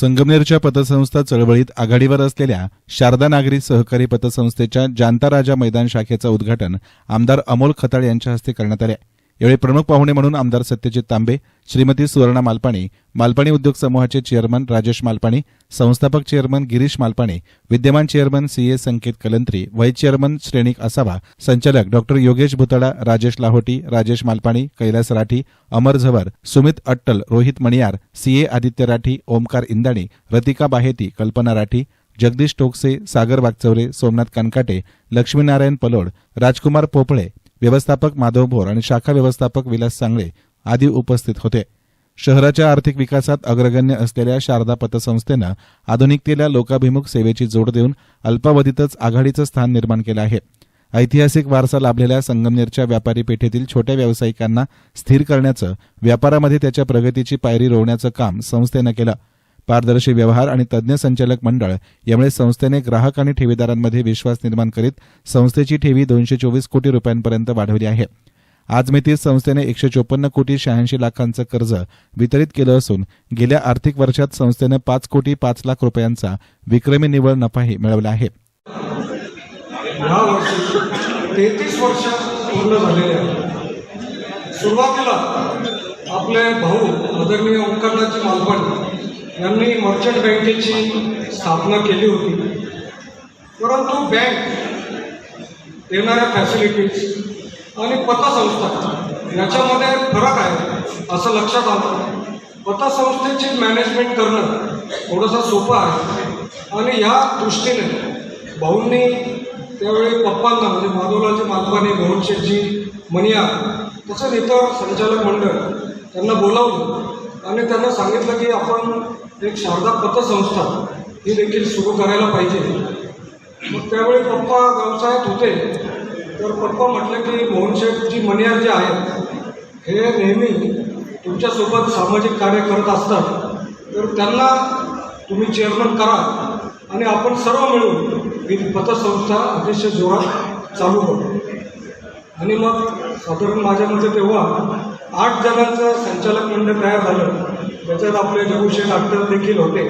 संगमनेरच्या पतसंस्था चळवळीत आघाडीवर असलेल्या शारदा नागरी सहकारी पतसंस्थेच्या जानता राजा मैदान शाखेचं उद्घाटन आमदार अमोल खताळ यांच्या हस्ते करण्यात आले. यावेळी प्रमुख पाहुणे म्हणून आमदार सत्यजित तांबे श्रीमती सुवर्णा मालपाणी मालपाणी उद्योग समूहाचे चेअरमन राजेश मालपाणी संस्थापक चेअरमन गिरीश मालपाणी विद्यमान chairman C A Sanket Kalantri vice chairman Shrenik Asawa संचालक डॉक्टर योगेश भुतडा राजेश लाहोटी राजेश मालपाणी कैलास राठी अमर झवर सुमित अट्टल रोहित मणियार सीए आदित्य राठी ओमकार इंदाणी रतिका बाहेती कल्पना राठी जगदीश टोकसे सागर वागचौरे सोमनाथ कानकाटे लक्ष्मीनारायण पलोड राजकुमार पोपळे व्यवस्थापक माधव भोर आणि शाखा व्यवस्थापक विलास सांगळे आदी उपस्थित होते. शहराच्या आर्थिक विकासात अग्रगण्य असलेल्या शारदा पतसंस्थेनं आधुनिकतेला लोकाभिमुख सेवेची जोड देऊन अल्पावधीतच आघाडीचं स्थान निर्माण केलं आहे. ऐतिहासिक वारसा लाभलेल्या संगमनेरच्या व्यापारी पेठेतील छोट्या व्यावसायिकांना स्थिर करण्याचं व्यापारामध्ये त्याच्या प्रगतीची पायरी रोवण्याचं काम संस्थेनं केलं. पारदर्शी व्यवहार आणि तज्ज्ञ संचालक मंडळ. यामुळे संस्थेने ग्राहक आणि ठेवीदारांमध्ये विश्वास निर्माण करीत संस्थेची ठेवी दोनशे चोवीस कोटी रुपयांपर्यंत वाढवली आहे. आज मितीत संस्थेने एकशे चोपन्न कोटी शहाऐंशी लाखांचं कर्ज वितरित केलं असून गेल्या आर्थिक वर्षात संस्थेनं पाच कोटी पाच लाख रुपयांचा विक्रमी निव्वळ नफाही मिळवला आहे. तेहतीस वर्ष पूर्ण झालेले आहे सुरुवातीला आपले भाऊ आदरणीय ओंकारनाथजी मालपाणी यांनी मर्चंट बँकेची स्थापना केली होती. परंतु बँक देणाऱ्या फॅसिलिटीज आणि पतसंस्था याच्यामध्ये फरक आहे असं लक्षात आलं. पतसंस्थेची मॅनेजमेंट करणं थोडंसं सोपं आहे. आणि ह्या दृष्टीने भाऊंनी त्यावेळी पप्पांना म्हणजे माधवरावजी मालपाने मोहनशेठजी मनिया तसंच इतर संचालक मंडळ त्यांना बोलावलं. आणि त्यांना सांगितलं की आपण एक शारदा पतसंस्था ही देखील सुरू करायला पाहिजे. मग त्यावेळी पप्पा व्यवसायात होते. तर पप्पा म्हटलं की मोहनशेठजी मनियार जे आहेत. हे नेहमी तुमच्यासोबत सामाजिक कार्य करत असतात. तर त्यांना तुम्ही चेअरमन करा आणि आपण सर्व मिळून ही पतसंस्था अतिशय जोरात चालू करू. आणि मग साधारण माझ्या मते तेव्हा आठ जणांचं संचालक मंडळ तयार झालं. त्याच्यात आपले जगुशेठ डॉक्टर देखील होते.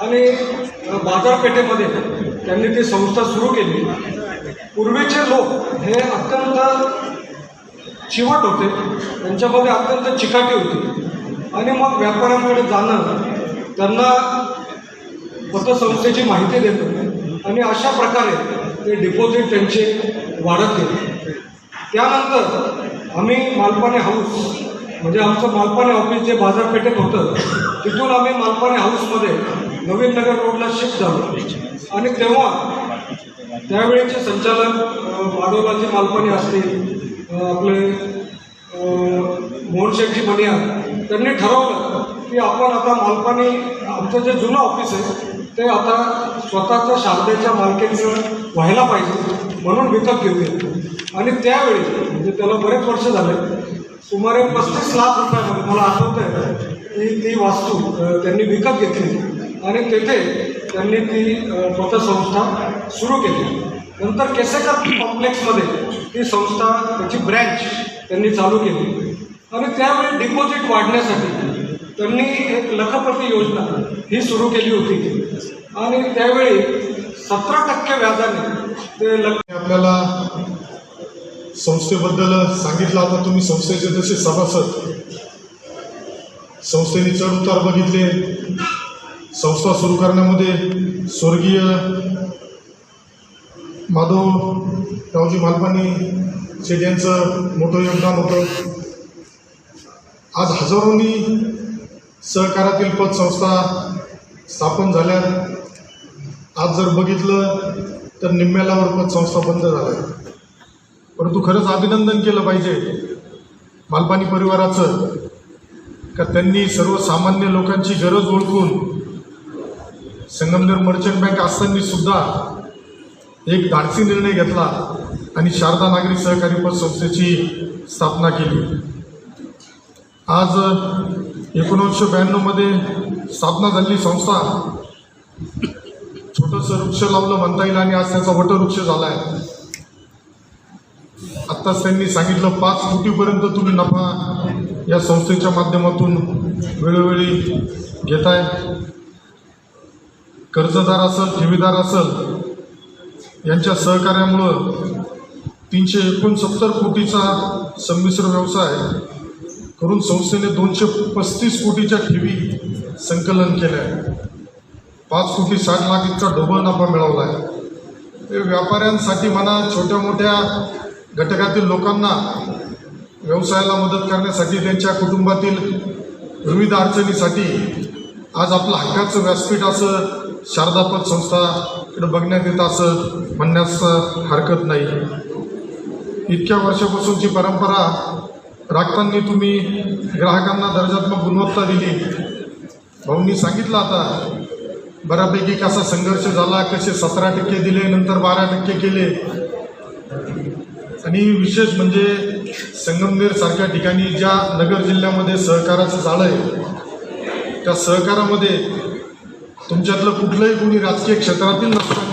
आणि बाजारपेठेमध्ये त्यांनी ती संस्था सुरू केली. पूर्वीचे लोक हे अत्यंत चिवट होते. त्यांच्यामध्ये अत्यंत चिकाटी होती. आणि मग व्यापाऱ्यांकडे जाणं त्यांना पतसंस्थेची माहिती देतो आणि अशा प्रकारे ते डिपॉझिट त्यांचे वाढत गेले. त्यानंतर आम्ही मालपाने हाऊस म्हणजे आमचं मालपाणी ऑफिस जे बाजारपेठेत होतं तिथून आम्ही मालपाणी हाऊसमध्ये नवीन नगर रोडला शिफ्ट झालो. आणि तेव्हा त्यावेळेचे संचालक अ, मालपाणी असतील आपले आपले मोहनशेठजी बनिया त्यांनी ठरवलं की आपण आता मालपानी आमचं जे जुनं ऑफिस आहे ते आता स्वतःच्या शारदेच्या मालकीचं व्हायला पाहिजे म्हणून विकत घेऊया. आणि त्यावेळी म्हणजे त्याला बरेच वर्ष झाले सुमारे पस्तीस लाख रुपयामध्ये मला आठवत आहे की ती वास्तू त्यांनी विकत घेतली. आणि तेथे त्यांनी ती पतसंस्था सुरू केली. नंतर केसेकर कॉम्प्लेक्समध्ये ती संस्था त्याची ब्रँच त्यांनी चालू केली. आणि त्यावेळी डिपॉझिट वाढण्यासाठी त्यांनी एक लखपती योजना ही सुरू केली होती. आणि त्यावेळी सतरा टक्के व्याजाने ते लख आपल्याला संस्थेबद्दल सांगितलं आता तुम्ही संस्थेचे जसे सभासद संस्थेने चढ उतार बघितले संस्था सुरू करण्यामध्ये स्वर्गीय माधव रावजी मालपानी शेठ यांचं मोठं योगदान होतं. आज हजारोंनी सहकारातील पतसंस्था स्थापन झाल्या आज जर बघितलं तर निम्म्यालावर पतसंस्था बंद झाल्या. परंतु खरंच अभिनंदन केलं पाहिजे मालपाणी परिवाराचं का त्यांनी सर्वसामान्य लोकांची गरज ओळखून संगमनेर मर्चंट बँक असताना सुद्धा एक धाडसी निर्णय घेतला आणि शारदा नागरी सहकारी पतसंस्थेची स्थापना केली. आज एकोणीसशे ब्याण्णवमध्ये स्थापना झालेली संस्था छोटंसं वृक्ष लावलं म्हणता येईल आणि आज त्याचा वटवृक्ष झाला आहे आत्ताच त्यांनी सांगितलं पाच कोटीपर्यंत तुम्ही नफा या संस्थेच्या माध्यमातून वेळोवेळी घेताय. कर्जदार असेल ठेवीदार असेल यांच्या सहकार्यामुळं तीनशे एकोणसत्तर कोटीचा संमिश्र व्यवसाय करून संस्थेने दोनशे पस्तीस कोटीच्या ठेवी संकलन केल्या. आहे पाच कोटी साठ लाख इतका डबल नफा मिळवला आहे व्यापाऱ्यांसाठी म्हणा छोट्या मोठ्या घटकातील लोकांना व्यवसायाला मदत करण्यासाठी त्यांच्या कुटुंबातील विविध अडचणीसाठी आज आपलं हक्काचं व्यासपीठ असं शारदापद संस्थाकडे बघण्यात येतं असं म्हणण्यास हरकत नाही. इतक्या वर्षापासूनची परंपरा राखताना तुम्ही ग्राहकांना दर्जात्मक गुणवत्ता दिली. भाऊंनी सांगितलं आता बऱ्यापैकी कसा संघर्ष झाला कसे सतरा टक्के दिले नंतर बारा टक्के केले आणि विशेष म्हणजे संगमनेर सारख्या ठिकाणी ज्या नगर जिल्ह्यामध्ये सहकाराचं जाळं आहे त्या सहकारामध्ये तुमच्यातलं कुठलंही कोणी राजकीय क्षेत्रातील नसताना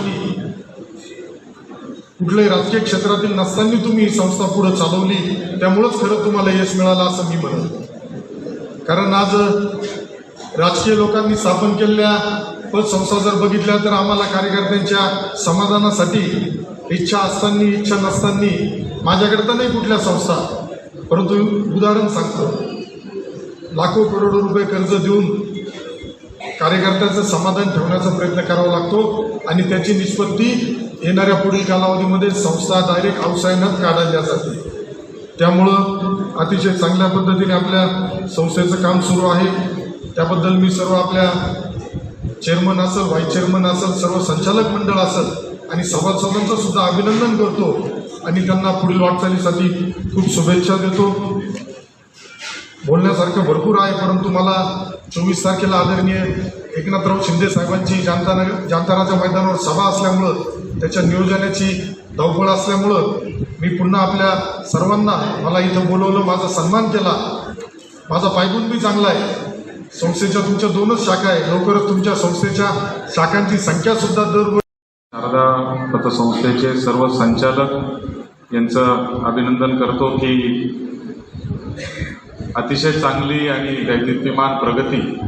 कुठल्याही राजकीय क्षेत्रातील नसताना तुम्ही ही संस्था पुढे चालवली त्यामुळंच खरं तुम्हाला यश मिळालं असं मी म्हणत कारण आज राजकीय लोकांनी स्थापन केलेल्या पतसंस्था जर बघितल्या तर आम्हाला कार्यकर्त्यांच्या समाधानासाठी इच्छा असताना इच्छा नसताना माझ्याकडे तर नाही कुठल्या संस्था. परंतु उदाहरण सांगतो. लाखो करोडो रुपये कर्ज देऊन कार्यकर्त्यांचं समाधान ठेवण्याचा प्रयत्न करावा लागतो आणि त्याची निष्पत्ती येणाऱ्या पुढील कालावधीमध्ये संस्था डायरेक्ट अवसायनात काढल्या जाते. त्यामुळं अतिशय चांगल्या पद्धतीने आपल्या संस्थेचं काम सुरू आहे. त्याबद्दल मी सर्व आपल्या चेअरमन असेल व्हाईस चेअरमन असेल सर्व संचालक मंडळ असेल आणि सभासदांचं सुद्धा अभिनंदन करतो आणि त्यांना पुढील वाटचालीसाठी खूप शुभेच्छा देतो. बोलण्यासारखं भरपूर आहे परंतु मला चोवीस तारखेला आदरणीय एकनाथराव शिंदे साहेबांची जाणताना जानतानाच्या मैदानावर सभा असल्यामुळं त्याच्या नियोजनाची धावपळ असल्यामुळं मी पुन्हा आपल्या सर्वांना मला इथं बोलवलं माझा सन्मान केला. माझा पायगुण बी चांगला आहे. संस्थेच्या तुमच्या दोनच शाखा आहे लवकरच तुमच्या संस्थेच्या शाखांची संख्यासुद्धा दर शारदा पतसंस्थेचे सर्व संचालक यांचं अभिनंदन करतो की अतिशय चांगली आणि दैदित्यमान प्रगती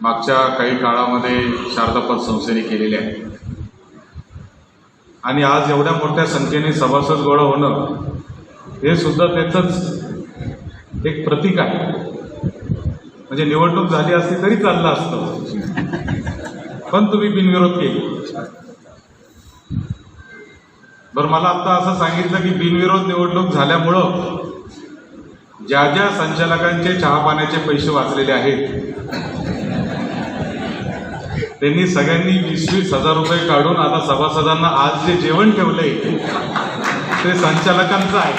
मागच्या काही काळामध्ये शारदा पतसंस्थेने केलेली आहे. आणि आज एवढ्या मोठ्या संख्येने सभासद गोळा होणं हे सुद्धा त्याचंच एक प्रतीक आहे. म्हणजे निवडणूक झाली असती तरी चाललं असतं. पण तुम्ही बिनविरोध केली. बरं मला आता असं सांगितलं की बिनविरोध निवडणूक झाल्यामुळं ज्या ज्या संचालकांचे चहा पाण्याचे पैसे वाचलेले आहेत त्यांनी सगळ्यांनी वीस वीस हजार रुपये काढून आता सभासदांना आज जे जेवण ठेवलंय ते संचालकांचं आहे.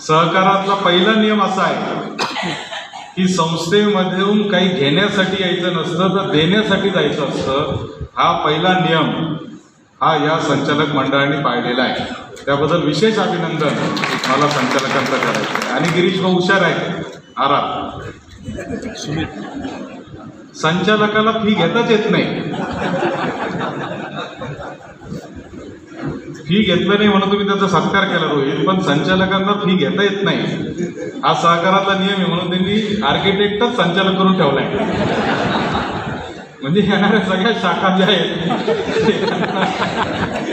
सहकारातला पहिला नियम असा आहे की संस्थेमधून काही घेण्यासाठी यायचं नसतं तर देण्यासाठी जायचं असतं. हा पहिला नियम हा या संचालक मंडळाने पाळलेला आहे. त्याबद्दल विशेष अभिनंदन मला संचालकांचं करायचं आहे. आणि गिरीश भाऊ हुशार आहे आरा संचालकाला फी घेताच येत नाही. फी घेतलं नाही म्हणून तुम्ही त्याचा सत्कार केला रोहित. पण संचालकांना फी घेता येत नाही. हा सहकारातला नियम आहे म्हणून त्यांनी आर्किटेक्टच संचालक करून ठेवलाय. म्हणजे येणाऱ्या सगळ्या शाखा ज्या आहेत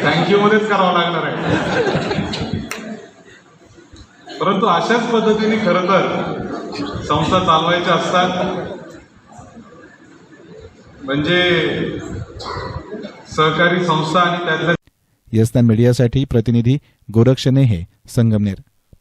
थँक्यू मध्येच करावं लागणार आहे. परंतु अशाच पद्धतीने खरं तर संस्था चालवायच्या असतात. म्हणजे सहकारी संस्था आणि त्यातल्या यस्तान मीडियासाठी प्रतिनिधी गोरक्षणे हे संगमनेर